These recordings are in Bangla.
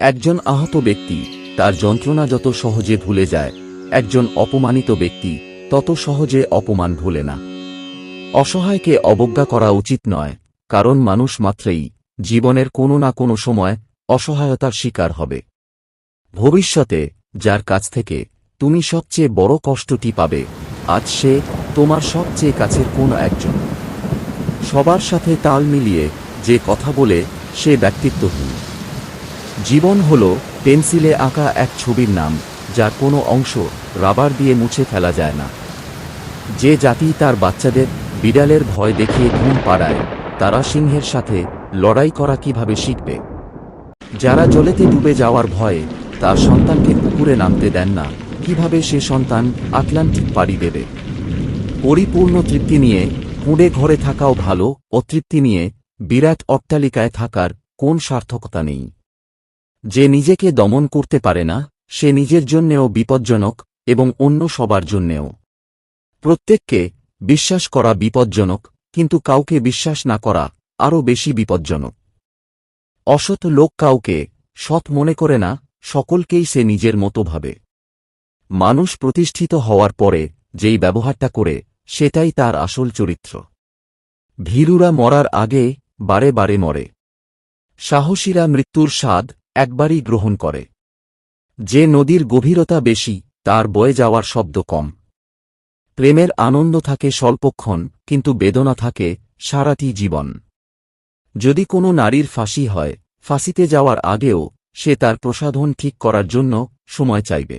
একজন আহত ব্যক্তি, তার যন্ত্রণা যত সহজে ভুলে যায়, একজন অপমানিত ব্যক্তি তত সহজে অপমান ভুলে না। অসহায়কে অবজ্ঞা করা উচিত নয়, কারণ মানুষ মাত্রেই জীবনের কোনো না কোনো সময় অসহায়তার শিকার হবে। ভবিষ্যতে, যার কাছ থেকে তুমি সবচেয়ে বড় কষ্টটি পাবে, আজ সে তোমার সবচেয়ে কাছের কোনো একজন। সবার সাথে তাল মিলিয়ে যে কথা বলে সে ব্যক্তিত্বহীন। জীবন হল পেন্সিলে আঁকা এক ছবির নাম, যার কোনো অংশ রাবার দিয়ে মুছে ফেলা যায় না। যে জাতি তার বাচ্চাদের বিড়ালের ভয় দেখিয়ে ঘুম পাড়ায়, তারা সিংহের সাথে লড়াই করা কীভাবে শিখবে? যারা জলেতে ডুবে যাওয়ার ভয়ে তার সন্তানকে পুকুরে নামতে দেন না, কীভাবে সে সন্তান আটলান্টিক পাড়ি দেবে? পরিপূর্ণ তৃপ্তি নিয়ে কুঁড়ে ঘরে থাকাও ভালো অতৃপ্তি নিয়ে বিরাট অট্টালিকায় থাকার কোন সার্থকতা নেই? যে নিজেকে দমন করতে পারে না, সে নিজের জন্যেও বিপজ্জনক এবং অন্য সবার জন্যেও। প্রত্যেককে বিশ্বাস করা বিপজ্জনক, কিন্তু কাউকে বিশ্বাস না করা আরও বেশি বিপজ্জনক। অসৎ লোক কাউকে সৎ মনে করে না, সকলকেই সে নিজের মতো ভাবে। মানুষ প্রতিষ্ঠিত হওয়ার পরে যেই ব্যবহারটা করে, সেটাই তার আসল চরিত্র। ভীরুরা মরার আগে বারে বারে মরে। সাহসীরা মৃত্যুর স্বাদ একবারই গ্রহণ করে। যে নদীর গভীরতা বেশি, তার বয়ে যাওয়ার শব্দ কম। প্রেমের আনন্দ থাকে স্বল্পক্ষণ, কিন্তু বেদনা থাকে সারাটি জীবন। যদি কোনো নারীর ফাঁসি হয়, ফাঁসিতে যাওয়ার আগেও সে তার প্রসাধন ঠিক করার জন্য সময় চাইবে।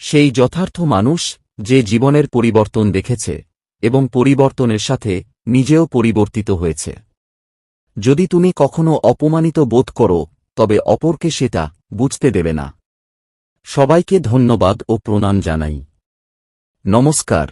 সেই যথার্থ মানুষ যে জীবনের পরিবর্তন দেখেছে এবং পরিবর্তনের সাথে নিজেও পরিবর্তিত হয়েছে। যদি তুমি কখনো অপমানিত বোধ করো তবে অপরকে সেটা বুঝতে দেবে না। সবাইকে ধন্যবাদ ও প্রণাম জানাই। নমস্কার।